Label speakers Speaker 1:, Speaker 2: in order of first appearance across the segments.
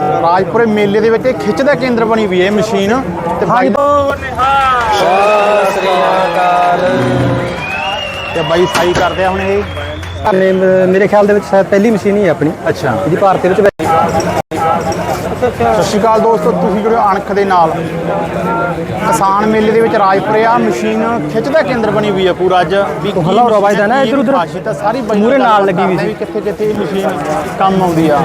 Speaker 1: ਰਾਜਪੁਰੇ ਮੇਲੇ ਦੇ ਵਿੱਚ ਇਹ ਖਿੱਚ ਦਾ ਕੇਂਦਰ ਬਣੀ ਵੀ ਹੈ ਇਹ ਮਸ਼ੀਨ ਤੇ ਬਾਈ ਤੇ ਬਾਈ ਸਾਈ ਕਰਦੇ ਆ ਹੁਣ ਇਹ?
Speaker 2: ਆਪਣੇ ਮੇਰੇ ਖਿਆਲ ਦੇ ਵਿੱਚ ਸ਼ਾਇਦ ਪਹਿਲੀ ਮਸ਼ੀਨ ਹੀ ਹੈ ਆਪਣੀ।
Speaker 1: ਅੱਛਾ।
Speaker 2: ਜਿਹਦੀ ਭਾਰਤ ਦੇ ਵਿੱਚ
Speaker 1: ਸਤਿ ਸ਼੍ਰੀ ਅਕਾਲ ਦੋਸਤੋ ਤੁਸੀਂ ਜੁੜੇ ਅਣਖ ਦੇ ਨਾਲ। ਕਿਸਾਨ ਮੇਲੇ ਦੇ ਵਿੱਚ ਰਾਜਪੁਰੇ ਆ ਮਸ਼ੀਨ ਖਿੱਚ ਦਾ ਕੇਂਦਰ ਬਣੀ ਹੋਈ ਹੈ ਪੂਰਾ ਅੱਜ। ਵੀ
Speaker 2: ਹਲਾ ਉਰਾ ਵੱਜਦਾ ਨਾ ਇੱਧਰ ਉੱਧਰ।
Speaker 1: ਖਾਸੀਅਤ ਆ, ਸਾਰੀ
Speaker 2: ਮੂਹਰੇ ਨਾਲ ਲੱਗੀ ਹੋਈ ਸੀ।
Speaker 1: ਕਿੱਥੇ ਕਿੱਥੇ ਇਹ ਮਸ਼ੀਨ ਕੰਮ ਆਉਂਦੀ ਆ।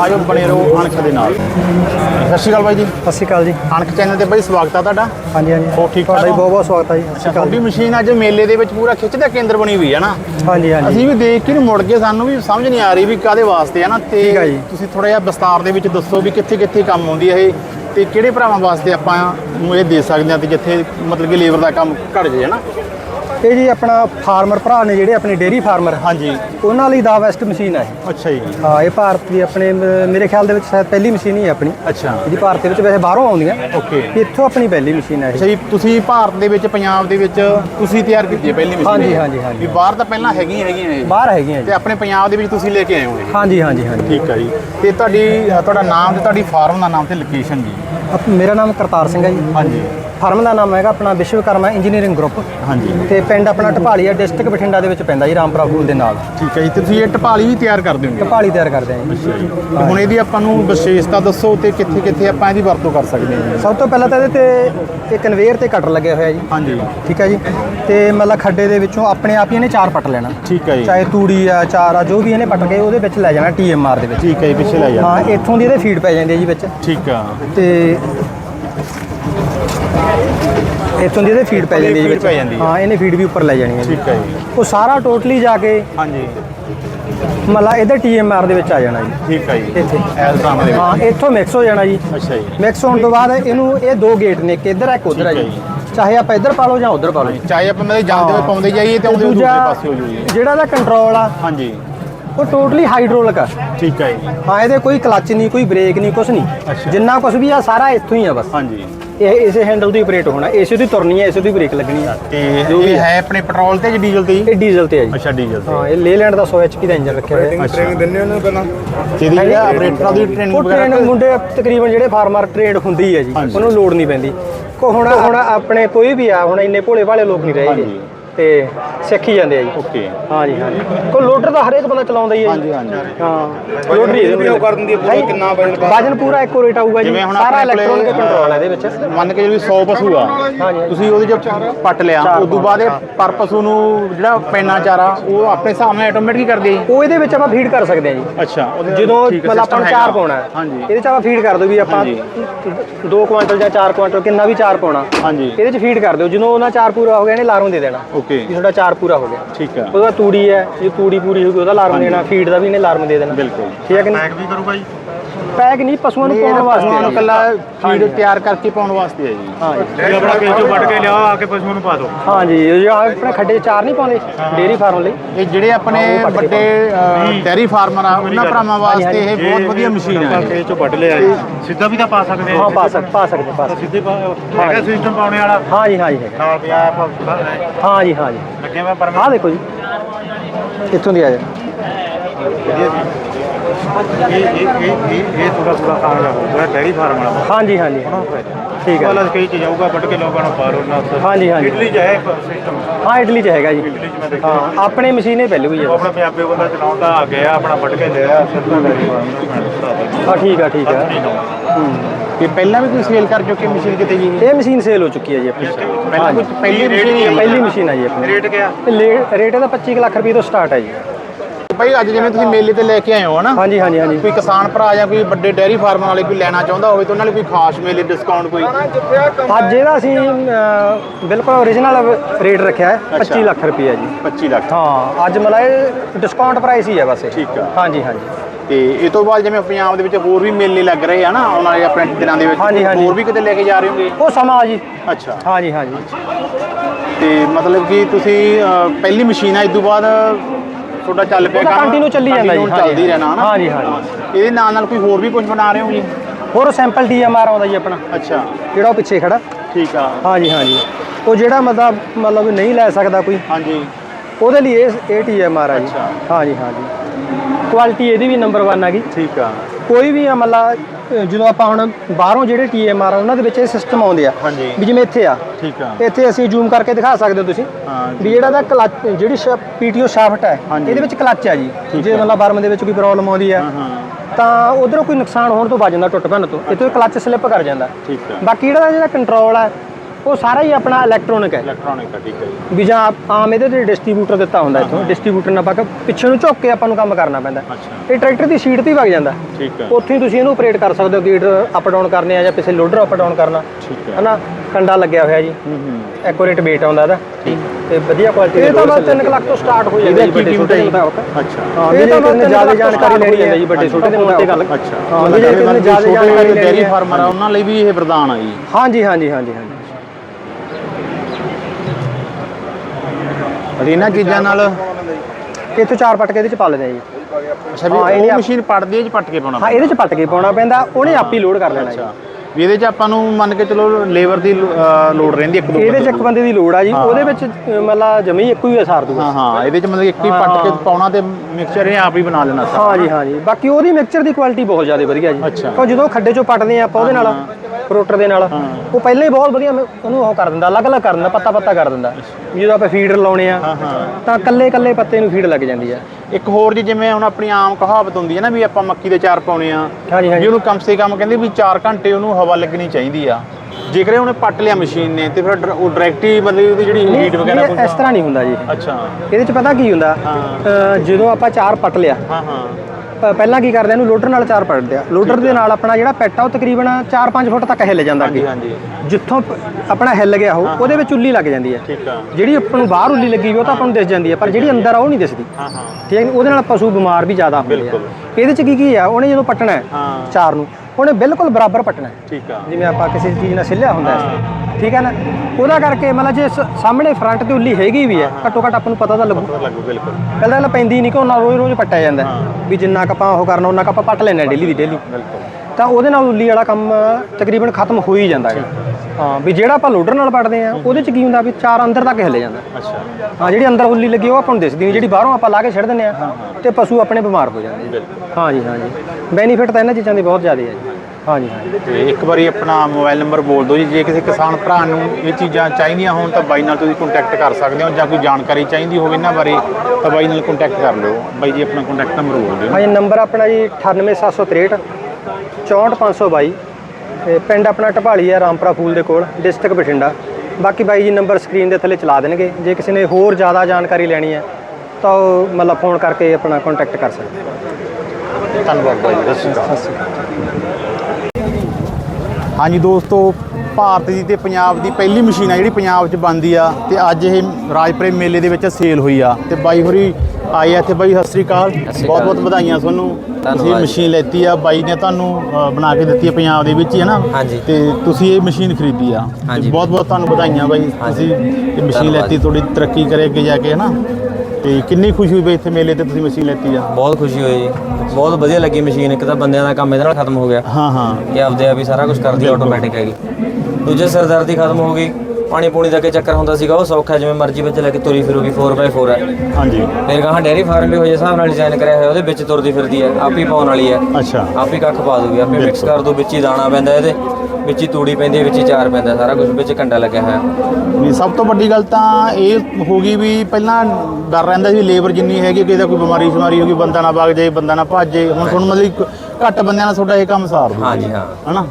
Speaker 1: ਆਜੋ ਬਣੇ ਰਹੋ ਅਣਖ ਦੇ ਨਾਲ। ਸਤਿ ਸ਼੍ਰੀ ਅਕਾਲ ਬਾਈ ਜੀ।
Speaker 2: ਸਤਿ ਸ਼੍ਰੀ ਅਕਾਲ ਜੀ।
Speaker 1: ਅਣਖ ਚੈਨਲ ਤੇ ਬਾਈ ਸਵਾਗਤ ਆ ਤੁਹਾਡਾ।
Speaker 2: ਹਾਂਜੀ ਹਾਂਜੀ।
Speaker 1: ਹੋਰ ਠੀਕ ਠਾਕ?
Speaker 2: ਬਹੁਤ ਬਹੁਤ ਸਵਾਗਤ ਹੈ ਜੀ। ਸਤਿ ਸ਼੍ਰੀ ਅਕਾਲ
Speaker 1: ਤੁਹਾਡੀ ਮਸ਼ੀਨ ਅੱਜ ਮੇਲੇ ਦੇ ਵਿੱਚ ਪੂਰਾ ਖਿੱਚ ਦਾ ਕੇਂਦਰ ਬਣੀ ਹੋਈ ਹੈ ਨਾ?
Speaker 2: ਹਾਂਜੀ ਹਾਂਜੀ।
Speaker 1: ਅਸੀਂ ਵੀ ਦੇਖ ਕੇ ਨੂੰ ਮੁੜ ਕੇ ਸਾਨੂੰ ਵੀ ਸਮਝ ਨਹੀਂ ਆ ਰਹੀ ਵੀ ਕਾਦੇ ਵਾਸਤੇ ਹੈ ਨਾ। ਤੇ
Speaker 2: ਆ।
Speaker 1: ਤੁਸੀਂ ਥੋੜਾ ਜਿਹਾ ਵਿਸਤਾਰ ਦੇ ਵਿੱਚ ਦੱਸੋ ਵੀ ਕਿੱਥੇ ਕਿੱਥੇ ਕੰਮ ਆਉਂਦੀ ਹੈ ਇਹ? ਤੇ ਕਿਹੜੇ ਭਰਾਵਾਂ ਵਾਸਤੇ ਆਪਾਂ ਨੂੰ ਇਹ ਦੇ ਸਕਦੇ ਹਾਂ ਤੇ ਜਿੱਥੇ ਮਤਲਬ ਕਿ ਲੇਬਰ ਦਾ ਕੰਮ ਘਟ ਜੇ ਹੈ ਨਾ?
Speaker 2: ਇਹ ਜੀ ਆਪਣਾ ਫਾਰਮਰ ਭਰਾ ਨੇ ਜਿਹੜੇ ਆਪਣੇ ਡੇਰੀ ਫਾਰਮਰ
Speaker 1: ਹਾਂਜੀ।
Speaker 2: ਉਹਨਾਂ ਲਈ ਦਾ ਵੈਸਟ ਮਸ਼ੀਨ ਹੈ।
Speaker 1: ਅੱਛਾ ਜੀ।
Speaker 2: ਹਾਂ ਇਹ ਭਾਰਤ ਦੀ ਆਪਣੇ ਮ- ਮੇਰੇ ਖਿਆਲ ਦੇ ਵਿੱਚ ਸ਼ਾਇਦ ਪਹਿਲੀ ਮਸ਼ੀਨ ਹੀ ਹੈ ਆਪਣੀ।
Speaker 1: ਅੱਛਾ।
Speaker 2: ਜਿਹਦੀ ਭਾਰਤ ਦੇ ਵਿੱਚ ਵੈਸੇ ਬਾਹਰੋਂ ਆਉਂਦੀਆਂ।
Speaker 1: ਓਕੇ।
Speaker 2: ਤੇ ਇੱਥੋਂ ਆਪਣੀ ਪਹਿਲੀ ਮਸ਼ੀਨ ਹੈ ਇਹ।
Speaker 1: ਅੱਛਾ ਜੀ ਤੁਸੀਂ ਭਾਰਤ ਦੇ ਵਿੱਚ ਪੰਜਾਬ ਦੇ ਵਿੱਚ ਤੁਸੀਂ ਤਿਆਰ ਕੀਤੀ ਹੈ ਪਹਿਲੀ ਮਸ਼ੀਨ?
Speaker 2: ਹਾਂਜੀ? ਹਾਂਜੀ, ਹਾਂਜੀ।
Speaker 1: ਵੀ ਬਾਹਰ ਤਾਂ ਪਹਿਲਾਂ ਹੈਗੀਆਂ ਹੈਗੀਆਂ ਇਹ।
Speaker 2: ਬਾਹਰ ਹੈਗੀਆਂ
Speaker 1: ਤੇ
Speaker 2: ਜੀ
Speaker 1: ਆਪਣੇ ਪੰਜਾਬ ਦੇ ਵਿੱਚ ਤੁਸੀਂ ਲੈ ਕੇ ਆਏ ਹੋ ਇਹ।
Speaker 2: ਹਾਂਜੀ ਹਾਂਜੀ ਹਾਂਜੀ।
Speaker 1: ਠੀਕ ਹੈ ਜੀ। ਤੇ ਤੁਹਾਡੀ ਤੁਹਾਡਾ ਨਾਮ ਤੇ ਤੁਹਾਡੀ ਫਾਰਮ ਦਾ ਨਾਮ ਤੇ ਲੋਕੇਸ਼ਨ ਜੀ।
Speaker 2: ਅਪ- ਮੇਰਾ ਨਾਮ ਕਰਤਾਰ ਸਿੰਘ ਹੈ ਜੀ।
Speaker 1: ਹਾਂਜੀ।
Speaker 2: ਫਰਮ ਦਾ ਨਾਮ ਹੈਗਾ ਆਪਣਾ ਵਿਸ਼ਵਕਰਮਾ ਇੰਜੀਨੀਅਰਿੰਗ ਗਰੁੱਪ।
Speaker 1: ਹਾਂਜੀ।
Speaker 2: ਤੇ ਪਿੰਡ ਆਪਣਾ ਢਪਾਲੀਆ ਡਿਸਟ੍ਰਿਕਟ ਬਠਿੰਡਾ ਦੇ ਵਿੱਚ ਪੈਂਦਾ ਜੀ ਰਾਮਪੁਰਾ ਫੂਲ ਦੇ ਨਾਲ।
Speaker 1: ਠੀਕ ਹੈ ਜੀ ਤੇ ਤੁਸੀਂ ਇਹ ਟਪਾਲੀ ਵੀ ਤਿਆਰ ਕਰਦੇ ਹੋ?
Speaker 2: ਢਪਾਲੀ ਤਿਆਰ ਕਰਦੇ ਆ ਜੀ।
Speaker 1: ਤੇ ਹੁਣ ਇਹਦੀ ਆਪਾਂ ਨੂੰ ਵਿਸ਼ੇਸ਼ਤਾ ਦੱਸੋ ਤੇ ਕਿੱਥੇ ਕਿੱਥੇ ਆਪਾਂ ਇਹਦੀ ਵਰਤੋਂ ਕਰ ਸਕਦੇ ਹਾਂ
Speaker 2: ਸਭ ਤੋਂ ਪਹਿਲਾਂ ਤਾਂ ਇਹਦੇ ਤੇ ਇਹ ਕਨਵੇਅਰ ਤੇ ਕਟਰ ਲੱਗਿਆ ਹੋਇਆ ਜੀ।
Speaker 1: ਹਾਂਜੀ।
Speaker 2: ਠੀਕ ਹੈ ਜੀ। ਤੇ ਮਤਲਬ ਖੱਡੇ ਦੇ ਵਿੱਚੋਂ ਆਪਣੇ ਆਪ ਹੀ ਇਹਨੇ ਚਾਰ ਪੱਟ ਲੈਣਾ।
Speaker 1: ਠੀਕ ਹੈ ਜੀ।
Speaker 2: ਚਾਹੇ ਤੂੜੀ ਆ ਚਾਰ ਆ ਜੋ ਵੀ ਇਹਨੇ ਪੱਟ ਕੇ ਉਹਦੇ ਵਿੱਚ ਲੈ ਜਾਣਾ ਟੀਐਮਆਰ ਦੇ ਵਿੱਚ।
Speaker 1: ਠੀਕ ਹੈ ਜੀ ਪਿੱਛੇ ਲੈ ਜਾ
Speaker 2: ਹਾਂ ਇੱਥੋਂ ਦੀ ਇਹਦੇ ਫੀਡ ਪੈ ਜਾਂਦੀ ਹੈ ਜੀ ਵਿੱਚ।
Speaker 1: ਠੀਕ ਆ।
Speaker 2: ਤੇ ਇੱਥੋਂ ਦੀ ਇਹਦੇ ਫੀਡ ਪੈ ਜਾਂਦੀ ਹੈ ਜੀ
Speaker 1: feed
Speaker 2: ਵਿੱਚ।
Speaker 1: ਪੈ ਜਾਂਦੀ ਹੈ।
Speaker 2: ਹਾਂ ਇਹਨੇ ਫੀਡ ਵੀ ਉੱਪਰ ਲੈ ਜਾਣੀ ਹੈ ਜੀ।
Speaker 1: ਠੀਕ ਹੈ ਜੀ।
Speaker 2: ਉਹ ਸਾਰਾ ਟੋਟਲੀ ਜਾ ਕੇ
Speaker 1: ਹਾਂਜੀ।
Speaker 2: ਮਤਲਬ ਇਹਦੇ ਟੀਐਮਆਰ ਦੇ ਵਿੱਚ ਆ ਜਾਣਾ ਜੀ।
Speaker 1: ਠੀਕ ਹੈ ਜੀ।
Speaker 2: ਇੱਥੇ।
Speaker 1: ਐਲਟਰਾਮ ਦੇ
Speaker 2: ਹਾਂ ਇੱਥੋਂ ਮਿਕਸ ਹੋ ਜਾਣਾ ਜੀ।
Speaker 1: ਅੱਛਾ ਜੀ।
Speaker 2: ਮਿਕਸ ਹੋਣ ਤੋਂ ਬਾਅਦ ਇਹਨੂੰ ਇਹ ਦੋ ਗੇਟ ਨੇ ਇੱਕ ਇੱਧਰ ਆ ਇੱਕ ਉੱਧਰ ਆ
Speaker 1: ਠੀਕ
Speaker 2: ਜੀ। ਚਾਹੇ ਆਪਾਂ ਇੱਧਰ ਪਾ ਲਓ ਜਾਂ ਉੱਧਰ ਪਾ ਲਓ।
Speaker 1: ਚਾਹੇ ਆਪਾਂ ਮਤਲਬ ਜਾਂਦੇ ਹੋਏ ਪਾਉਂਦੇ ਜਾਈਏ ਤੇ ਆਉਂਦੇ ਹੋਏ ਦੂਸਰੇ ਪਾਸੇ ਹੋ ਜਾਈਏ।
Speaker 2: ਜਿਹੜਾ ਦਾ ਕੰਟਰੋਲ ਆ
Speaker 1: ਹਾਂਜੀ।
Speaker 2: ਉਹ ਟੋਟਲੀ ਹਾਈਡ੍ਰੋਲਿਕ ਆ।
Speaker 1: ਠੀਕ ਹੈ ਜੀ।
Speaker 2: ਹਾਂ ਇਹਦੇ ਕੋਈ ਕਲੱਚ ਨਹੀਂ ਕੋਈ ਬ੍ਰੇਕ ਨਹੀਂ ਕੁਝ ਨਹੀਂ। ਜਿੰਨਾ ਕੁਝ ਵੀ ਆ ਸਾਰਾ ਇੱਥੋਂ ਹੀ ਆ ਬਸ।
Speaker 1: ਹਾਂਜੀ।
Speaker 2: ਇਹ ਇਸੇ ਹੈਂਡਲ ਤੋਂ ਹੀ ਆਪਰੇਟ ਹੋਣਾ। ਇਸੇ ਦੀ ਤੁਰਨੀ ਹੈ ਇਸੇ ਦੀ ਬ੍ਰੇਕ ਲੱਗਣੀ ਆ
Speaker 1: ਤੇ ਇਹ ਹੈ। ਆਪਣੇ ਪੈਟਰੋਲ ਤੇ ਜਾਂ ਡੀਜ਼ਲ ਤੇ ਜੀ?
Speaker 2: ਇਹ ਡੀਜ਼ਲ ਤੇ ਜੀ।
Speaker 1: ਅੱਛਾ ਡੀਜ਼ਲ ਤੇ।
Speaker 2: ਹਾਂ ਇਹ ਲੇਲੈਂਡ ਦਾ 100 ਐਚਪੀ ਦਾ ਇੰਜਨ ਰੱਖਿਆ ਹੋਇਆ ਹੈ।
Speaker 1: ਟ੍ਰੇਨਿੰਗ ਦਿੰਨੇ ਉਹਨਾਂ ਪਹਿਲਾਂ? ਤੇ ਇਹਦੀ ਜਿਹੜਾ ਆਪਰੇਟਰਾਂ ਦੀ ਟ੍ਰੇਨਿੰਗ ਵਗੈਰਾ
Speaker 2: ਮੁੰਡੇ ਤਕਰੀਬਨ ਜਿਹੜੇ ਫਾਰਮਰ ਟ੍ਰੇਡ ਹੁੰਦੀ ਹੈ ਜੀ। ਉਹਨੂੰ ਲੋਡ ਨਹੀਂ ਪੈਂਦੀ। ਕੋ ਹੁਣ ਹੁਣ ਆਪਣੇ ਕੋਈ ਵੀ ਆ ਹੁਣ ਇੰਨੇ ਭੋਲੇ ਭਾਲੇ ਲੋਕ ਨਹੀਂ ਰਹੇ ਜੀ। ਤੇ ਸਿੱਖ ਹੀ ਜਾਂਦੇ ਆ ਜੀ।
Speaker 1: ਓਕੇ
Speaker 2: ਹਾਂਜੀ ਹਾਂਜੀ। ਕੋ ਲੋਡਰ ਤਾਂ ਹਰੇਕ ਬੰਦਾ ਚਲਾਉਂਦਾ ਹੀ ਹੈ ਜੀ।
Speaker 1: ਹਾਂਜੀ
Speaker 2: ਹਾਂ। ਲੋਡਰ ਹੀ
Speaker 3: ਵੀ ਉਹ ਕਰ ਦਿੰਦੀ ਹੈ ਪੂਰਾ? ਕਿੰਨਾ ਵਜਨ ਪਾ-
Speaker 2: ਵਜਨ ਪੂਰਾ ਐਕੂਰੇਟ ਆਊਗਾ ਜੀ।
Speaker 1: ਜਿਵੇਂ ਹੁਣ
Speaker 2: ਸਾਰਾ
Speaker 1: ਆਪਣੇ ਕੋਲੇ,
Speaker 2: ਇਲੈਕਟ੍ਰੋਨਿਕ ਕੰਟਰੋਲ ਹੈ ਇਹਦੇ ਵਿੱਚ।
Speaker 1: ਮੰਨ ਕੇ ਜਿਹੜੀ 100 ਪਸ਼ੂ ਆ।
Speaker 2: ਹਾਂਜੀ।
Speaker 1: ਤੁਸੀਂ ਉਹਦੇ ਚ ਪੱਟ ਲਿਆ।
Speaker 2: ਚਾਰ
Speaker 1: ਉਸ ਤੋਂ ਬਾਅਦ ਇਹ ਪਰ ਪਸ਼ੂ ਨੂੰ ਜਿਹੜਾ ਪੈਨਾ ਚਾਰਾ ਉਹ ਆਪਣੇ ਹਿਸਾਬ ਨਾਲ ਆਟੋਮੈਟਿਕ ਹੀ ਕਰਦੀ ਹੈ
Speaker 2: ਉਹ ਇਹਦੇ ਵਿੱਚ ਆਪਾਂ ਫੀਡ ਕਰ ਸਕਦੇ ਹਾਂ ਜੀ।
Speaker 1: ਅੱਛਾ ਉਹਦੇ
Speaker 2: ਜਦੋਂ
Speaker 1: ਠੀਕ ਹੈ,
Speaker 2: ਮਤਲਬ ਆਪਾਂ
Speaker 1: system
Speaker 2: ਨੂੰ ਚਾਰ
Speaker 1: ਹੈਗਾ।
Speaker 2: ਪਾਉਣਾ। ਹੈ
Speaker 1: ਹਾਂਜੀ।
Speaker 2: ਇਹਦੇ ਚ ਆਪਾਂ ਫੀਡ ਕਰ ਦਿਓ ਵੀ ਆਪਾਂ। 2 ਕੁਆਂਟਲ ਜਾਂ 4 ਕੁਆਂਟਲ ਕਿੰਨਾ ਵੀ ਚਾਰ ਪਾਉਣਾ।
Speaker 1: ਹਾਂਜੀ।
Speaker 2: ਇਹਦੇ ਚ ਫੀਡ ਕਰ ਦਿਓ। ਜਦੋਂ ਉਹਨਾਂ ਚਾਰ ਪੂਰਾ ਹੋ ਗਿਆ ਇਹਨੇ ਅਲਾਰਮ ਦੇ ਦੇਣਾ।
Speaker 1: ਓਕੇ
Speaker 2: ਵੀ ਤੁਹਾਡਾ ਚਾਰ ਪੂਰਾ ਹੋ ਗਿਆ।
Speaker 1: ਠੀਕ ਆ।
Speaker 2: ਉਹਦਾ ਤੂੜੀ ਹੈ ਜੇ ਤੂੜੀ ਪੂਰੀ ਹੋ ਗਈ ਉਹਦਾ ਅਲਾਰਮ ਦੇਣਾ ਫੀਡ ਦਾ ਵੀ ਇਹਨੇ ਅਲਾਰਮ ਦੇ ਦੇਣਾ।
Speaker 1: ਬਿਲਕੁਲ।
Speaker 2: ਠੀਕ ਹੈ ਕਿ ਨਹੀਂ?
Speaker 1: ਵੀ ਕਰੂਗਾ ਜੀ
Speaker 2: ਪੈਕ ਨਹੀਂ ਪਸ਼ੂਆਂ ਨੂੰ ਪਾਉਣ ਵਾਸਤੇ
Speaker 1: ਪਸ਼ੂਆਂ ਨੂੰ
Speaker 2: ਹੈ।
Speaker 1: ਕੱਲਾ
Speaker 2: ਹਾਂਜੀ।
Speaker 1: ਫੀਡ ਤਿਆਰ ਕਰਕੇ ਪਾਉਣ ਵਾਸਤੇ ਹੈ ਜੀ।
Speaker 2: ਹਾਂ ਜੀ।
Speaker 3: ਜੇ ਆਪਣਾ ਕੇਲ ਚੋਂ ਵੱਢ ਕੇ ਲਿਆਓ ਆ ਕੇ ਪਸ਼ੂਆਂ ਨੂੰ ਪਾ ਦਿਓ।
Speaker 2: ਹਾਂ ਜੀ ਇਹ ਜੋ ਆਪਣੇ ਖੱਡੇ 'ਚ ਚਾਰ ਨਹੀਂ ਪਾਉਂਦੇ ਡੇਰੀ ਫਾਰਮ ਲਈ।
Speaker 1: ਇਹ ਜਿਹੜੇ ਆਪਣੇ ਵੱਡੇ ਡੈਰੀ ਫਾਰਮਰ ਆ ਉਹਨਾਂ ਭਰਾਵਾਂ ਵਾਸਤੇ ਇਹ ਬਹੁਤ ਵਧੀਆ ਮਸ਼ੀਨ ਹੈ
Speaker 3: ਆਪਾਂ ਕੇਲ ਚੋਂ ਵੱਢ ਲਿਆ ਸਿੱਧਾ ਵੀ ਤਾਂ ਪਾ ਸਕਦੇ
Speaker 2: ਹਾਂ ਪਾ ਸਕ ਪਾ ਸਕਦੇ ਪਾ ਸਕਦੇ।
Speaker 3: ਸਿੱਧੇ ਪਾ ਹੈਗਾ ਸਿਸਟਮ ਪਾਉਣੇ ਵਾਲਾ।
Speaker 2: ਹਾਂ ਜੀ ਹਾਂ ਜੀ ਹੈਗਾ
Speaker 3: ਨਾਲ ਪਿਆ
Speaker 2: ਹਾਂ। ਜੀ ਹਾਂ ਜੀ।
Speaker 3: ਲੱਗੇ ਮੈਂ ਪਰ
Speaker 2: ਆਹ ਦੇਖੋ ਜੀ। ਇੱਥੋਂ ਦੀ ਆ ਜਾ।
Speaker 3: ਇਹ ਇਹ ਇਹ ਇਹ ਇਹ ਥੋੜਾ ਥੋੜਾ ਡੈਰੀ ਫਾਰਮ ਵਾਲਾ।
Speaker 2: ਠੀਕ ਹੈ
Speaker 3: ਵਾਲਾ ਕਈ ਚ ਜਾਊਗਾ ਵੱਢ ਕੇ ਲੋਕਾਂ ਨੂੰ ਪਾ ਲਓ ਨਾ
Speaker 2: ਹਾਂਜੀ, ਹਾਂਜੀ।
Speaker 3: ਇਟਲੀ ਚ ਹੈ ਸਿਸਟਮ
Speaker 2: ਹਾਂ ਇਟਲੀ 'ਚ ਹੈਗਾ ਜੀ।
Speaker 3: ਇਟਲੀ ਚ ਮੈਂ ਦੇਖਿਆ।
Speaker 2: ਹਾਂ ਆਪਣੇ ਮਸ਼ੀਨੇ ਪਹਿਲੇ ਹੋਈ
Speaker 3: ਉਹ
Speaker 2: ਹੈ
Speaker 3: ਆਪਣਾ ਪੰਜਾਬੀ ਬੰਦਾ ਚਲਾਉਂਦਾ ਆ ਗਿਆ ਆਪਣਾ ਵੱਢ ਕੇ ਲਿਆ ਸਿੱਧਾ ਡੈਰੀ ਫਾਰਮ ਨੂੰ ਮੈਂ ਦੱਸਦਾ।
Speaker 2: ਹਾਂ ਠੀਕ ਆ ਠੀਕ ਆ।
Speaker 1: ਇਹ ਪਹਿਲਾਂ ਵੀ ਕੋਈ ਸੇਲ ਕਰ ਚੁੱਕੇ ਮਸ਼ੀਨ ਕਿਤੇ ਜੀ?
Speaker 2: ਇਹ ਮਸ਼ੀਨ ਸੇਲ ਹੋ ਚੁੱਕੀ ਹੈ ਜੀ ਆਪਣੀ।
Speaker 1: ਪਹਿਲਾਂ ਕੁਝ ਪਹਿਲੀ ਮਸ਼ੀਨ ਹੀ ਹੈ
Speaker 2: ਪਹਿਲੀ ਮਸ਼ੀਨ ਹੈ ਜੀ ਆਪਣੀ।
Speaker 3: ਰੇਟ ਗਿਆ
Speaker 2: ਇਹ ਲੇ- ਰੇਟ ਇਹਦਾ 25 ਕੁ ਲੱਖ ਰੁਪਏ ਤੋਂ ਸਟਾਰਟ ਹੈ ਜੀ।
Speaker 1: ਭਾਈ ਅੱਜ ਜਿਵੇਂ ਤੁਸੀਂ ਮੇਲੇ ਤੇ ਲੈ ਕੇ ਆਏ ਹੋ ਹਨਾ
Speaker 2: ਹਾਂਜੀ ਹਾਂਜੀ ਹਾਂਜੀ।
Speaker 1: ਕੋਈ ਕਿਸਾਨ ਭਰਾ ਜਾਂ ਕੋਈ ਵੱਡੇ ਡੈਰੀ ਫਾਰਮ ਵਾਲੇ ਕੋਈ ਲੈਣਾ ਚਾਹੁੰਦਾ ਹੋਵੇ ਤਾਂ ਉਹਨਾਂ ਲਈ ਕੋਈ ਖਾਸ ਮੇਲੇ ਡਿਸਕਾਊਂਟ ਕੋਈ?
Speaker 2: ਅੱਜ ਇਹਦਾ ਅਸੀਂ ਅਹ, ਬਿਲਕੁਲ ਓਰੀਜਨਲ ਰੇਟ ਰੱਖਿਆ ਹੈ 25 ਲੱਖ ਰੁਪਏ ਜੀ।
Speaker 1: 25 ਲੱਖ।
Speaker 2: ਹਾਂ ਅੱਜ ਇਹ ਡਿਸਕਾਊਂਟ ਪ੍ਰਾਈਸ ਹੀ ਹੈ ਬਸ ਇਹ।
Speaker 1: ਠੀਕ ਆ।
Speaker 2: ਹਾਂਜੀ ਹਾਂਜੀ।
Speaker 1: ਤੇ ਇਹ ਤੋਂ ਬਾਅਦ ਜਿਵੇਂ ਪੰਜਾਬ ਦੇ ਵਿੱਚ ਹੋਰ ਵੀ ਮੇਲੇ ਲੱਗ ਰਹੇ ਆ ਨਾ ਆਉਣ ਵਾਲੇ ਆਪਣੇ ਦਿਨਾਂ ਦੇ ਵਿੱਚ
Speaker 2: ਹਾਂਜੀ, ਹਾਂਜੀ।
Speaker 1: ਹੋਰ ਵੀ ਕਿਤੇ ਲੈ ਕੇ ਜਾ ਰਹੇ ਹੋਗੇ?
Speaker 2: ਉਹ ਸਮਾਂ ਜੀ।
Speaker 1: ਅੱਛਾ।
Speaker 2: ਹਾਂਜੀ ਹਾਂਜੀ।
Speaker 1: ਤੇ ਮਤਲਬ ਕਿ ਤੁਸੀਂ ਅਹ, ਪਹਿਲੀ ਮਸ਼ੀਨ ਆ ਇਸ ਤੋਂ ਬਾਅਦ ਤੁਹਾਡਾ ਚੱਲ ਪਿਆ
Speaker 2: ਉਹਦਾ ਕੰਟੀਨਿਊ ਚੱਲੀ ਜਾਂਦਾ ਜੀ
Speaker 1: continue ਚੱਲਦੀ ਰਹਿਣਾ ਹਨਾ?
Speaker 2: ਹਾਂਜੀ ਹਾਂਜੀ।
Speaker 1: ਇਹਦੇ ਨਾਲ ਨਾਲ ਕੋਈ ਹੋਰ ਵੀ ਕੁਝ ਬਣਾ ਰਹੇ ਹੋ ਜੀ?
Speaker 2: ਹੋਰ ਸੈਂਪਲ ਟੀਐਮਆਰ ਆਉਂਦਾ ਜੀ ਆਪਣਾ।
Speaker 1: ਅੱਛਾ।
Speaker 2: ਜਿਹੜਾ ਉਹ ਪਿੱਛੇ ਖੜਾ।
Speaker 1: ਠੀਕ ਆ।
Speaker 2: ਹਾਂਜੀ ਹਾਂਜੀ। ਉਹ ਜਿਹੜਾ ਮਤਲਬ ਮਤਲਬ ਨਹੀਂ ਲੈ ਸਕਦਾ ਕੋਈ।
Speaker 1: ਹਾਂਜੀ।
Speaker 2: ਉਹਦੇ ਲਈ ਇਹ ਇਹ ਆ ਜੀ।
Speaker 1: ਅੱਛਾ।
Speaker 2: ਹਾਂਜੀ ਹਾਂਜੀ। ਕੁਆਲਿਟੀ ਇਹਦੀ ਵੀ ਨੰਬਰ 1 ਹੈਗੀ
Speaker 1: ਠੀਕ ਆ।
Speaker 2: ਕੋਈ ਵੀ ਆ ਮਤਲਬ ਜਦੋਂ ਆਪਾਂ ਹੁਣ ਬਾਹਰੋਂ ਜਿਹੜੇ ਟੀਐਮਆਰ ਆ ਉਹਨਾਂ ਦੇ ਵਿੱਚ ਇਹ ਸਿਸਟਮ ਆਉਂਦੇ ਆ
Speaker 1: ਹਾਂਜੀ।
Speaker 2: ਵੀ ਜਿਵੇਂ ਇੱਥੇ ਆ।
Speaker 1: ਠੀਕ ਆ।
Speaker 2: ਇੱਥੇ ਅਸੀਂ ਜ਼ੂਮ ਕਰਕੇ ਦਿਖਾ ਸਕਦੇ ਹੋ ਤੁਸੀਂ
Speaker 1: ਹਾਂ
Speaker 2: ਵੀ ਜਿਹੜਾ ਦਾ ਕਲਚ ਜਿਹੜੀ ਪੀਟੀਓ ਸ਼ਾਫਟ ਹੈ। ਇਹਦੇ ਵਿੱਚ ਕਲਚ ਆ ਜੀ। ਜੇ। ਮਤਲਬ ਬਰਮ ਦੇ ਵਿੱਚ ਕੋਈ ਪ੍ਰੋਬਲਮ ਆਉਂਦੀ ਆ ਤਾਂ ਉਧਰੋਂ ਕੋਈ ਨੁਕਸਾਨ ਹੋਣ ਤੋਂ ਬਚ ਜਾਂਦਾ ਟੁੱਟ ਭੰਨ ਤੋਂ ਇਹ ਤੋਂ ਕਲਚ ਸਲਿੱਪ ਕਰ ਜਾਂਦਾ।
Speaker 1: ਠੀਕ ਆ।
Speaker 2: ਬਾਕੀ ਜਿਹੜਾ ਜਿਹੜਾ ਕੰਟਰੋਲ ਹੈ ਉਹ ਸਾਰਾ ਹੀ ਆਪਣਾ ਇਲੈਕਟ੍ਰੋਨਿਕ ਹੈ।
Speaker 1: ਇਲੈਕਟ੍ਰੋਨਿਕ ਆ ਠੀਕ ਹੈ ਜੀ।
Speaker 2: ਵੀ ਜਾਂ ਆਪ- ਆਮ ਇਹਦੇ ਤੇ ਡਿਸਟ੍ਰੀਬਿਊਟਰ ਦਿੱਤਾ ਹੁੰਦਾ ਇੱਥੋਂ। ਡਿਸਟ੍ਰੀਬਿਊਟਰ ਨਾਲ ਪਾ ਕੇ ਪਿੱਛੇ ਨੂੰ ਝੁੱਕ ਕੇ ਆਪਾਂ ਨੂੰ ਕੰਮ ਕਰਨਾ ਪੈਂਦਾ।
Speaker 1: ਅੱਛਾ।
Speaker 2: ਇਹ ਟਰੈਕਟਰ ਦੀ ਸੀਟ ਤੇ ਹੀ ਵਗ ਜਾਂਦਾ।
Speaker 1: ਠੀਕ ਆ
Speaker 2: ਉੱਥੇ ਹੀ ਤੁਸੀਂ ਇਹਨੂੰ ਆਪਰੇਟ ਕਰ ਸਕਦੇ ਹੋ ਗੀਟਰ ਅਪ ਡਾਊਨ ਕਰਨੇ ਆ ਜਾਂ ਕਿਸੇ ਲੋਡਰ ਅਪ ਡਾਊਨ ਕਰਨਾ।
Speaker 1: ਠੀਕ ਆ
Speaker 2: ਹਨਾ? ਕੰਡਾ ਲੱਗਿਆ ਹੋਇਆ ਜੀ।
Speaker 1: ਹੂੰ ਹੂੰ।
Speaker 2: ਐਕੂਰੇਟ weight ਆਉਂਦਾ ਇਹਦਾ। ਤੇ ਵਧੀਆ ਕੁਆਲਿਟੀ ਇਹ ਤਾਂ 3 ਲੱਖ ਤੋਂ ਸਟਾਰਟ ਹੋ ਜਾਂਦਾ
Speaker 1: ਇਹਦਾ
Speaker 2: ਜੀ
Speaker 1: ਕੀ ਕੀਮਤ
Speaker 2: ਛੋਟੇ
Speaker 1: ਹੈ ਅੱਛਾ।
Speaker 2: ਹਾਂ ਇਹ ਤਾਂ ਕਿੰਨੇ ਜ਼ਿਆਦਾ ਜਾਣਕਾਰੀ ਲੈਣੀ ਹੈ ਜੀ ਵੱਡੇ ਛੋਟੇ ਦੇ ਮੁੱਦੇ ਗੱਲ
Speaker 1: ਅੱਛਾ।
Speaker 2: ਹਾਂ ਵੀ ਜੇ ਕਿਸੇ ਨੇ ਜ਼ਿਆਦਾ ਜਾਣਕਾਰੀ ਲੈਣੀ
Speaker 1: ਡੇਰੀ
Speaker 2: ਹੈ।
Speaker 1: ਫਾਰਮਰ ਆ ਉਹਨਾਂ ਲਈ ਵੀ ਇਹ ਵਰਦਾਨ ਆ ਜੀ।
Speaker 2: ਹਾਂਜੀ ਹਾਂਜੀ ਹਾਂਜੀ ਹਾਂਜੀ।
Speaker 1: ਅਤੇ ਇਹਨਾਂ ਚੀਜ਼ਾਂ ਨਾਲ।
Speaker 2: ਇੱਥੋਂ ਚਾਰ ਪਟਕੇ ਇਹਦੇ ਚ ਪਾ ਲੈਂਦੇ ਆ ਜੀ।
Speaker 1: ਅੱਛਾ ਵੀ
Speaker 2: ਹਾਂ, ਇਹਨੇ
Speaker 1: ਉਹ
Speaker 2: ਆਪ-
Speaker 1: ਮਸ਼ੀਨ ਪੜਦੀ ਹੈ ਜੀ ਪੱਟ ਕੇ ਪਾਉਣਾ
Speaker 2: ਹਾਂ ਇਹਦੇ ਚ ਪੱਟ ਕੇ ਪਾਉਣਾ ਪੈਂਦਾ ਉਹਨੇ ਆਪ ਹੀ ਲੋਡ ਕਰ ਲੈਣਾ ਜੀ।
Speaker 1: ਅੱਛਾ। ਵੀ ਇਹਦੇ ਚ ਆਪਾਂ ਨੂੰ ਮੰਨ ਕੇ ਚਲੋ ਲੇਬਰ ਦੀ ਅਹ, ਲੋੜ ਰਹਿੰਦੀ ਇੱਕ ਦੋ
Speaker 2: ਇਹਦੇ ਚ ਇੱਕ ਬੰਦੇ ਦੀ ਲੋੜ ਆ ਜੀ ਉਹਦੇ ਵਿੱਚ ਅ, ਮਤਲਬ ਜਮੀ ਇੱਕੋ ਹੀ ਸਾਰ ਦੂਗਾ
Speaker 1: ਹਾਂ ਹਾਂ ਇਹਦੇ ਚ ਮਤਲਬ ਇੱਕ ਹੀ ਪੱਟ ਕੇ ਪਾਉਣਾ ਤੇ ਮਿਕਸਚਰ ਇਹ ਆਪ ਹੀ ਬਣਾ ਲੈਣਾ ਸਾਰਾ।
Speaker 2: ਹਾਂ ਜੀ ਹਾਂ ਜੀ। ਬਾਕੀ ਉਹਦੀ ਮਿਕਸਚਰ ਦੀ ਕੁਆਲਿਟੀ ਬਹੁਤ ਜ਼ਿਆਦਾ ਵਧੀਆ ਜੀ।
Speaker 1: ਅੱਛਾ।
Speaker 2: ਕਿਉਂ ਜਦੋਂ ਖੱਡੇ ਚੋਂ ਪੱਟਦੇ ਆ ਆਪਾਂ ਉਹਦੇ ਨਾਲ। ਰੋਟਰ ਦੇ ਨਾਲ। ਉਹ ਪਹਿਲਾਂ ਹੀ ਬਹੁਤ ਵਧੀਆ ਉਹਨੂੰ ਉਹ ਕਰ ਦਿੰਦਾ ਅਲੱਗ-ਅਲੱਗ ਕਰ ਦਿੰਦਾ ਪੱਤਾ ਪੱਤਾ ਕਰ ਦਿੰਦਾ। ਜਦੋਂ ਆਪਾਂ ਫੀਡਰ ਲਾਉਣੇ ਆ ਤਾਂ ਕੱਲੇ ਕੱਲੇ ਪੱਤੇ ਨੂੰ ਫੀਡ ਲੱਗ ਜਾਂਦੀ ਆ।
Speaker 1: ਇੱਕ ਹੋਰ ਜੀ ਜਿਵੇਂ ਹੁਣ ਆਪਣੀ ਆਮ ਕਹਾਵਤ ਹੁੰਦੀ ਹੈ ਨਾ ਵੀ ਆਪਾਂ ਮੱਕੀ ਦੇ ਚਾਰ ਪਾਉਣੇ ਆ
Speaker 2: ਹਾਂਜੀ
Speaker 1: ਉਹਨੂੰ ਕਮ ਸੇ ਕਮ ਕਹਿੰਦੇ ਵੀ 4 ਘੰਟੇ ਉਹਨੂੰ ਹਵਾ ਲੱਗਣੀ ਚਾਹੀਦੀ ਆ। ਜੇਕਰ ਉਹਨੇ ਪੱਟ ਲਿਆ ਮਸ਼ੀਨ ਨੇ ਤੇ ਫਿਰ ਉਹ ਡਾਇਰੈਕਟ ਹੀ ਮਤਲਬ ਉਹਦੀ ਜਿਹੜੀ ਹੀਟ ਵਗੈਰਾ
Speaker 2: ਇਹ ਇਸ ਤਰ੍ਹਾਂ ਨਹੀਂ ਹੁੰਦਾ ਜੀ।
Speaker 1: ਅੱਛਾ।
Speaker 2: ਇਹਦੇ ਚ ਪਤਾ ਕੀ ਹੁੰਦਾ? ਜਦੋਂ ਆਪਾਂ ਚਾਰ ਪੱਟ ਲਿਆ
Speaker 1: ਹਾਂ ਹਾਂ।
Speaker 2: ਪਹਿਲਾਂ ਕੀ ਕਰਦੇ ਆ ਇਹਨੂੰ ਲੋਡਰ ਨਾਲ ਚਾਰ ਪੱਟਦੇ ਆ। ਲੋਡਰ ਦੇ ਨਾਲ ਆਪਣਾ ਜਿਹੜਾ ਪੈਟਾ ਉਹ ਤਕਰੀਬਨ 4-5 ਫੁੱਟ ਤੱਕ ਹਿੱਲ ਜਾਂਦਾ ਅੱਗੇ।
Speaker 1: ਹਾਂਜੀ
Speaker 2: ਜਿੱਥੋਂ ਆਪਣਾ ਹਿੱਲ ਗਿਆ ਉਹ ਉਹਦੇ ਵਿੱਚ ਉੱਲੀ ਲੱਗ ਜਾਂਦੀ ਹੈ
Speaker 1: ਠੀਕ ਆ।
Speaker 2: ਜਿਹੜੀ ਆਪਾਂ ਨੂੰ ਬਾਹਰ ਉੱਲੀ ਲੱਗੀ ਉਹ ਤਾਂ ਆਪਾਂ ਨੂੰ ਦਿਸ ਜਾਂਦੀ ਹੈ ਪਰ ਜਿਹੜੀ ਅੰਦਰ ਆ ਉਹ ਨਹੀਂ ਦਿਸਦੀ।
Speaker 1: ਹਾਂ ਹਾਂ।
Speaker 2: ਠੀਕ ਹੈ? ਉਹਦੇ ਨਾਲ ਪਸ਼ੂ ਬਿਮਾਰ ਵੀ ਜ਼ਿਆਦਾ ਹੁੰਦੇ ਆ।
Speaker 1: ਬਿਲਕੁਲ।
Speaker 2: ਇਹਦੇ ਚ ਕੀ ਕੀ ਆ? ਉਹਨੇ ਜਦੋਂ ਪੱਟਣਾ ਚਾਰ ਨੂੰ ਉਹਨੇ ਬਿਲਕੁਲ ਬਰਾਬਰ ਪੱਟਣਾ
Speaker 1: ਠੀਕ ਆ।
Speaker 2: ਜਿਵੇਂ ਆਪਾਂ ਕਿਸੇ ਚੀਜ਼ ਨਾਲ ਛਿੱਲਿਆ ਹੁੰਦਾ ਹੈ। ਠੀਕ ਹੈ ਨਾ? ਉਹਦਾ ਕਰਕੇ ਮਤਲਬ ਜੇ ਸਾਹਮਣੇ ਫਰੰਟ ਤੇ ਉੱਲੀ ਹੈਗੀ ਵੀ ਹੈ ਘੱਟੋ ਘੱਟ ਆਪਾਂ ਨੂੰ ਪਤਾ ਤਾਂ ਲੱਗੂ।
Speaker 1: ਪਤਾ ਲੱਗੂ ਬਿਲਕੁਲ।
Speaker 2: ਪਹਿਲਾਂ ਪਹਿਲਾਂ ਪੈਂਦੀ ਨਹੀਂ ਕਿ ਉਹਨਾਂ ਰੋਜ਼ ਰੋਜ਼ ਪੱਟਿਆ ਜਾਂਦਾ। ਵੀ ਜਿੰਨਾ ਕੁ ਆਪਾਂ ਉਹ ਕਰਨਾ ਉਹਨਾਂ ਕੁ ਆਪਾਂ ਪੱਟ ਲੈਣਾ ਡੇਲੀ ਦੀ ਡੇਲੀ
Speaker 1: ਬਿਲਕੁਲ।
Speaker 2: ਤਾਂ ਉਹਦੇ ਨਾਲ ਉੱਲੀ ਵਾਲਾ ਕੰਮ ਤਕਰੀਬਨ ਖਤਮ ਹੋ ਹੀ ਜਾਂਦਾ ਹੈ ਹਾਂ ਵੀ ਜਿਹੜਾ ਆਪਾਂ ਲੋਡਰ ਨਾਲ ਪੱਟਦੇ ਆ ਉਹਦੇ ਚ ਕੀ ਹੁੰਦਾ ਵੀ ਚਾਰ ਅੰਦਰ ਤੱਕ ਹਿੱਲ ਜਾਂਦਾ।
Speaker 1: ਅੱਛਾ।
Speaker 2: ਹਾਂ ਜਿਹੜੀ ਅੰਦਰ ਉੱਲੀ ਲੱਗੀ ਉਹ ਆਪਾਂ ਨੂੰ ਦਿਸਦੀ ਨਹੀਂ ਜਿਹੜੀ ਬਾਹਰੋਂ ਆਪਾਂ ਲਾ ਕੇ ਛੱਡ ਦਿੰਦੇ ਆ ਤੇ ਪਸ਼ੂ ਆਪਣੇ ਬਿਮਾਰ ਹੋ ਜਾਂਦੇ ਹਾਂ ਜੀ ਹਾਂ ਜੀ। ਬੈਨੀਫਿਟ ਤਾਂ ਇਹਨਾਂ ਚੀਜ਼ਾਂ ਦੇ ਬਹੁਤ ਜ਼ਿਆਦਾ ਹੈ ਜੀ। ਹਾਂ ਜੀ ਹਾਂ
Speaker 1: ਤੇ ਇੱਕ ਵਾਰੀ ਆਪਣਾ ਮੋਬਾਈਲ ਨੰਬਰ ਬੋਲ ਦਿਓ ਜੀ ਜੇ ਕਿਸੇ ਕਿਸਾਨ ਭਰਾ ਨੂੰ ਇਹ ਚੀਜ਼ਾਂ ਚਾਹੀਦੀਆਂ ਹੋਣ ਤਾਂ ਬਾਈ ਨਾਲ ਤੁਸੀਂ ਕੰਟੈਕਟ ਕਰ ਸਕਦੇ ਹੋ ਜਾਂ ਕੋਈ ਜਾਣਕਾਰੀ ਚਾਹੀਦੀ ਹੋਵੇ ਇਹਨਾਂ ਬਾਰੇ ਤਾਂ ਬਾਈ ਨਾਲ ਕੰਟੈਕਟ ਕਰ ਲਿਓ। ਬਾਈ ਜੀ ਆਪਣਾ ਕੰਟੈਕਟ ਨੰਬਰ ਬੋਲ ਦਿਓ।
Speaker 2: ਹਾਂ ਜੀ ਨੰਬਰ ਆਪਣਾ ਜੀ 98763 64522 ਤੇ ਪਿੰਡ ਆਪਣਾ ਢਪਾਲੀ ਹੈ ਰਾਮਪੁਰਾ ਫੂਲ ਦੇ ਕੋਲ ਡਿਸਟ੍ਰਿਕਟ ਬਠਿੰਡਾ। ਬਾਕੀ ਬਾਈ ਜੀ ਨੰਬਰ ਸਕਰੀਨ ਦੇ ਥੱਲੇ ਚਲਾ ਦੇਣਗੇ। ਜੇ ਕਿਸੇ ਨੇ ਹੋਰ ਜ਼ਿਆਦਾ ਜਾਣਕਾਰੀ ਲੈਣੀ ਹੈ ਤਾਂ ਉਹ ਮਤਲਬ ਫੋਨ ਕਰਕੇ ਆਪਣਾ ਕੰਟੈਕਟ ਕਰ ਸਕਦੇ
Speaker 1: ਧੰਨਵਾਦ ਬਾਈ ਜੀ, ਸਤਿ ਸ਼੍ਰੀ ਅਕਾਲ। ਹਾਂਜੀ ਦੋਸਤੋ ਭਾਰਤ ਦੀ ਤੇ ਪੰਜਾਬ ਦੀ ਪਹਿਲੀ ਮਸ਼ੀਨ ਆ ਜਿਹੜੀ ਪੰਜਾਬ 'ਚ ਬਣਦੀ ਆ ਤੇ ਅੱਜ ਇਹ ਰਾਜਪੁਰੇ ਮੇਲੇ ਦੇ ਵਿੱਚ ਸੇਲ ਹੋਈ ਆ। ਤੇ ਬਾਈ ਹੋਰੀ ਆਏ ਇੱਥੇ ਬਾਈ ਸਤਿ ਸ੍ਰੀ ਅਕਾਲ। ਬਹੁਤ ਬਹੁਤ ਵਧਾਈਆਂ ਤੁਹਾਨੂੰ। ਤੁਸੀਂ ਮਸ਼ੀਨ ਲੈਤੀ ਆ ਬਾਈ ਨੇ ਤੁਹਾਨੂੰ ਅ, ਬਣਾ ਕੇ ਦਿੱਤੀ ਆ ਪੰਜਾਬ ਦੇ ਵਿੱਚ ਹੀ ਹੈ ਨਾ?
Speaker 4: ਹਾਂਜੀ।
Speaker 1: ਤੇ ਤੁਸੀਂ ਇਹ ਮਸ਼ੀਨ ਖਰੀਦੀ ਆ।
Speaker 4: ਹਾਂਜੀ।
Speaker 1: ਬਹੁਤ ਬਹੁਤ ਤੁਹਾਨੂੰ ਵਧਾਈਆਂ ਬਾਈ। ਤੁਸੀਂ ਇਹ ਮਸ਼ੀਨ
Speaker 4: ਧੰਨਵਾਦ।
Speaker 1: ਲੈਤੀ ਥੋੜੀ ਤਰੱਕੀ ਕਰੇ ਅੱਗੇ ਜਾ ਕੇ ਹੈ ਨਾ? ਤੇ ਕਿੰਨੀ ਖੁਸ਼ੀ ਹੋਈ ਬਈ ਇੱਥੇ ਮੇਲੇ ਤੇ ਤੁਸੀਂ ਮਸ਼ੀਨ ਲੈਤੀ ਆ?
Speaker 4: ਬਹੁਤ ਖੁਸ਼ੀ ਹੋਈ ਜੀ। ਬਹੁਤ ਵਧੀਆ ਲੱਗੀ ਮਸ਼ੀਨ ਇੱਕ ਤਾਂ ਬੰਦਿਆਂ ਦਾ ਕੰਮ ਇਹਦੇ ਨਾਲ ਖਤਮ ਹੋ ਗਿਆ।
Speaker 1: ਹਾਂ ਹਾਂ।
Speaker 4: ਇਹ ਆਪਦੇ ਆਪ ਹੀ ਸਾਰਾ ਕੁਝ ਕਰਦੀ ਆਟੋਮੈਟਿਕ ਹੈਗੀ। ਦੂਜੇ ਸਰਦਰਦੀ ਖਤਮ ਹੋ ਗਈ। ਪਾਣੀ ਪੂਣੀ ਦਾ ਕੀ ਚੱਕਰ ਹੁੰਦਾ ਸੀਗਾ? ਉਹ ਸੌਖਾ ਜਿਵੇਂ ਮਰਜ਼ੀ ਵਿੱਚ ਲੈ ਕੇ ਤੁਰੀ ਫਿਰੂਗੀ 4x4 ਹੈ।
Speaker 1: ਹਾਂਜੀ।
Speaker 4: ਫਿਰ ਗਾਹਾਂ ਡੈਰੀ ਫਾਰਮ ਵੀ ਹੋ ਜੇ ਹਿਸਾਬ ਨਾਲ ਡਿਜ਼ਾਈਨ ਕਰਿਆ ਹੋਇਆ ਉਹਦੇ ਵਿੱਚ ਤੁਰਦੀ ਫਿਰਦੀ ਹੈ ਆਪ ਪਾਉਣ ਵਾਲੀ ਹੈ।
Speaker 1: ਅੱਛਾ।
Speaker 4: ਆਪ ਕੱਖ ਪਾ ਦੂਗੀ ਆਪੇ ਮਿਕਸ ਕਰ ਦੋ ਵਿੱਚ ਹੀ ਦਾਣਾ ਪੈਂਦਾ ਇਹਦੇ ਵਿੱਚ ਹੀ ਤੂੜੀ ਪੈਂਦੀ ਹੈ ਵਿੱਚ ਹੀ ਚਾਰ ਪੈਂਦਾ ਸਾਰਾ ਕੁਝ ਵਿੱਚ ਕੰਡਾ ਲੱਗਿਆ ਹੋਇਆ।
Speaker 1: ਵੀ ਸਭ ਤੋਂ ਵੱਡੀ ਗੱਲ ਤਾਂ ਇਹ ਹੋ ਗਈ ਵੀ ਪਹਿਲਾਂ ਡਰ ਰਹਿੰਦਾ ਸੀ ਲੇਬਰ ਜਿੰਨੀ ਹੈਗੀ ਕਿਸੇ ਦਾ ਕੋਈ ਬਿਮਾਰੀ ਸ਼ਮਾਰੀ ਹੋ ਗਈ ਬੰਦਾ ਨਾ ਵਗ ਜਾਏ ਬੰਦਾ ਨਾ ਭੱਜ ਜਾਏ। ਹੁਣ ਤੁਹਾਨੂੰ ਮਤਲਬ ਘੱਟ ਬੰਦਿਆਂ ਨਾਲ ਤੁਹਾਡਾ ਇਹ ਕੰਮ ਸਾਰ
Speaker 4: ਹਾਂਜੀ ਹਾਂ।
Speaker 1: ਹਨਾ?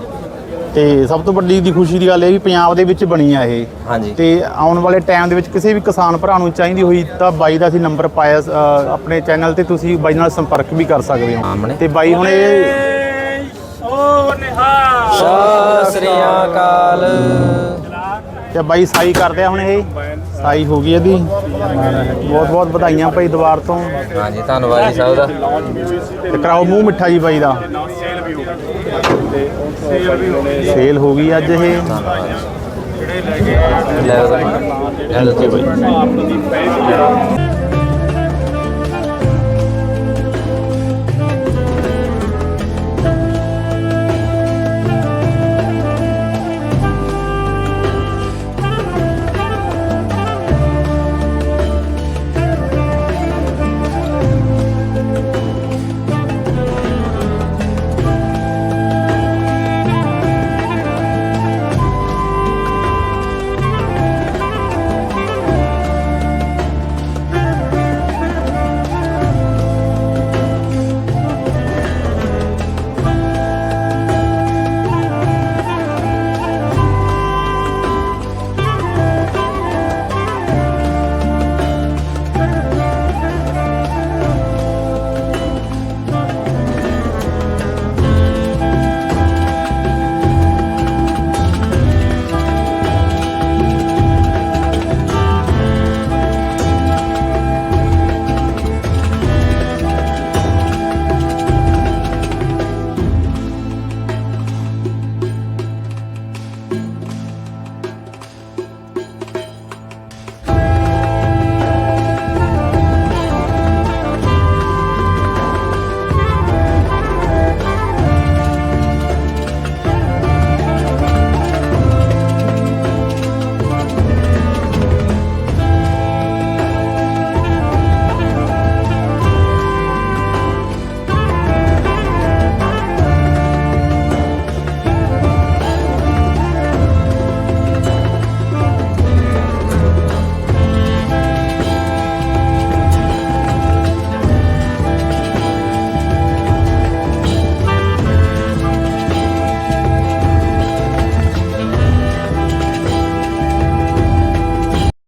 Speaker 1: ਤੇ ਸਭ ਤੋਂ ਵੱਡੀ ਦੀ ਖੁਸ਼ੀ ਦੀ ਗੱਲ ਇਹ ਵੀ ਪੰਜਾਬ ਦੇ ਵਿੱਚ ਬਣੀ ਆ ਇਹ।
Speaker 4: ਹਾਂਜੀ।
Speaker 1: ਤੇ ਆਉਣ ਵਾਲੇ ਟਾਈਮ ਦੇ ਵਿੱਚ ਕਿਸੇ ਵੀ ਕਿਸਾਨ ਭਰਾ ਨੂੰ ਚਾਹੀਦੀ ਹੋਈ ਤਾਂ ਬਾਈ ਦਾ ਅਸੀਂ ਨੰਬਰ ਪਾਇਆ ਅ, ਆਪਣੇ ਚੈਨਲ ਤੇ ਤੁਸੀਂ ਬਾਈ ਨਾਲ ਸੰਪਰਕ ਵੀ ਕਰ ਸਕਦੇ ਹੋ।
Speaker 4: ਸਾਹਮਣੇ।
Speaker 1: ਤੇ ਬਾਈ ਹੁਣ ਇਹ
Speaker 4: ਸਤਿ ਸ੍ਰੀ ਅਕਾਲ।
Speaker 1: ਤੇ ਬਾਈ ਸਾਈ ਕਰਦੇ ਆ ਹੁਣ ਇਹ। ਸਾਈ ਹੋ ਗਈ ਇਹਦੀ। ਬਹੁਤ ਬਹੁਤ ਵਧਾਈਆਂ ਭਾਈ ਦੁਬਾਰ ਤੋਂ।
Speaker 4: ਹਾਂਜੀ ਧੰਨਵਾਦ ਜੀ ਸਭ ਦਾ।
Speaker 1: ਤੇ ਕਰਾਓ ਮੂੰਹ ਮਿੱਠਾ ਜੀ ਬਾਈ ਦਾ। ਸੇਲ ਹੋ ਗਈ ਅੱਜ ਇਹ।
Speaker 4: ਲੈ ਲੈ ਬਾਈ